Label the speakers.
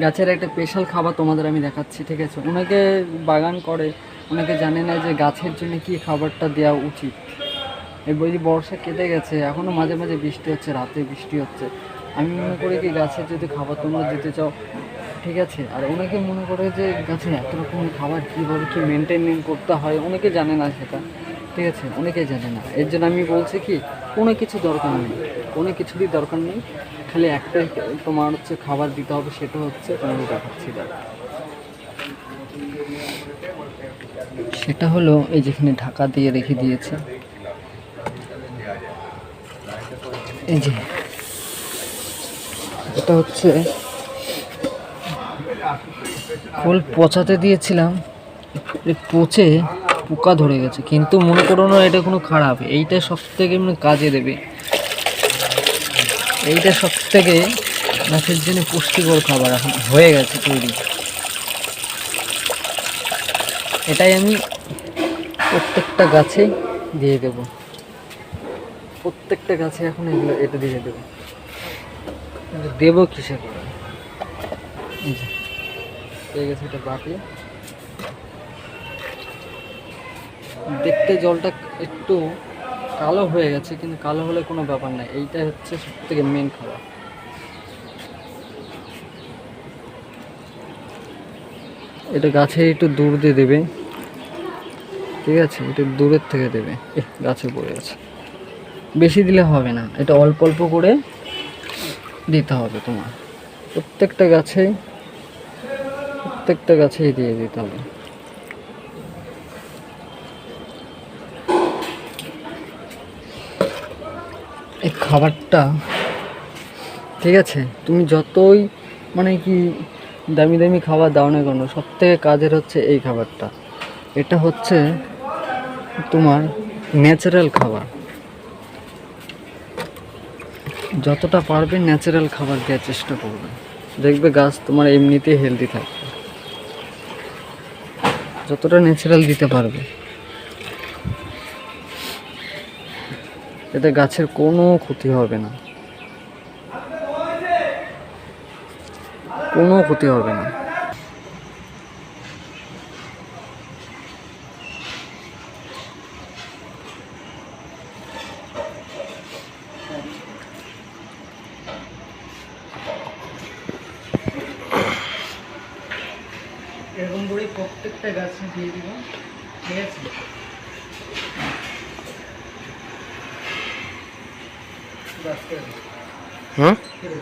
Speaker 1: গাছের একটা স্পেশাল খাবার তোমাদের আমি দেখাচ্ছি, ঠিক আছে? অনেকে বাগান করে, অনেকে জানে না যে গাছের জন্য কি খাবারটা দেওয়া উচিত। এই বই বর্ষা কেটে গেছে এখনও মাঝে মাঝে বৃষ্টি হচ্ছে, রাতে বৃষ্টি হচ্ছে। আমি মনে করি কি গাছের যদি খাবার তোমরা দিতে চাও, ঠিক আছে? আর অনেকে মনে করে যে গাছে এত রকমের খাবার কীভাবে কী মেনটেন করতে হয়, অনেকে জানে না সেটা। ঠিক আছে, অনেকেই জানে না। এর জন্য আমি বলছি কি, কোনো কিছু দরকার নেই। কোনো কিছুরই দরকার নেই। খালি একটাই তোমার হচ্ছে খাবার দিতে হবে, সেটা হচ্ছে তোমাকে দেখাচ্ছি দেখো সেটা হলো এই যেখানে ঢাকা দিয়ে রেখে দিয়েছে। এই যে, এটা হচ্ছে ফুল পচাতে দিয়েছিলাম। পচে পোকা ধরে গেছে। কিন্তু মনে করো না, এটা কোনো খারাপ। এইটা সব থেকে মানে কাজে দেবে। এইটা সব থেকে গাছের জন্য পুষ্টিকর খাবার এখন হয়ে গেছে তৈরি। এটাই আমি প্রত্যেকটা গাছে দিয়ে দেব। প্রত্যেকটা গাছে এখন এগুলো এটা দিয়ে দেবো। দেবো কিসে করে এই গেছে এটা বাটি দেখতে জলটা একটু কালো হয়ে গেছে, কিন্তু কালো হলে কোনো ব্যাপার নাই এইটা হচ্ছে সব থেকে মেন খাবার। এটা গাছে একটু দূর দিয়ে দেবে। ঠিক আছে এটা দূরের থেকে দেবে। গাছে পড়ে আছে বেশি দিলে হবে না, এটা অল্প অল্প করে দিতে হবে তোমার। প্রত্যেকটা গাছে প্রত্যেকটা গাছেই দিয়ে দিতে হবে। এই খাবারটা, ঠিক আছে? তুমি যতই মানে কি, দামি দামি খাবার দাও না কেন, সব থেকে কাজের হচ্ছে এই খাবারটা। এটা হচ্ছে তোমার ন্যাচারাল খাবার। যতটা পারবে ন্যাচারাল খাবার দেওয়ার চেষ্টা করবে। দেখবে গাছ তোমার এমনিতেই হেলদি থাকবে। যতটা ন্যাচারাল দিতে পারবে। এতে গাছের কোনো ক্ষতি হবে না। কোনো ক্ষতি হবে না। এরকম করে প্রত্যেকটা গাছে দিয়ে দিব ঠিক আছে গাছ করে
Speaker 2: হুম
Speaker 1: কেটে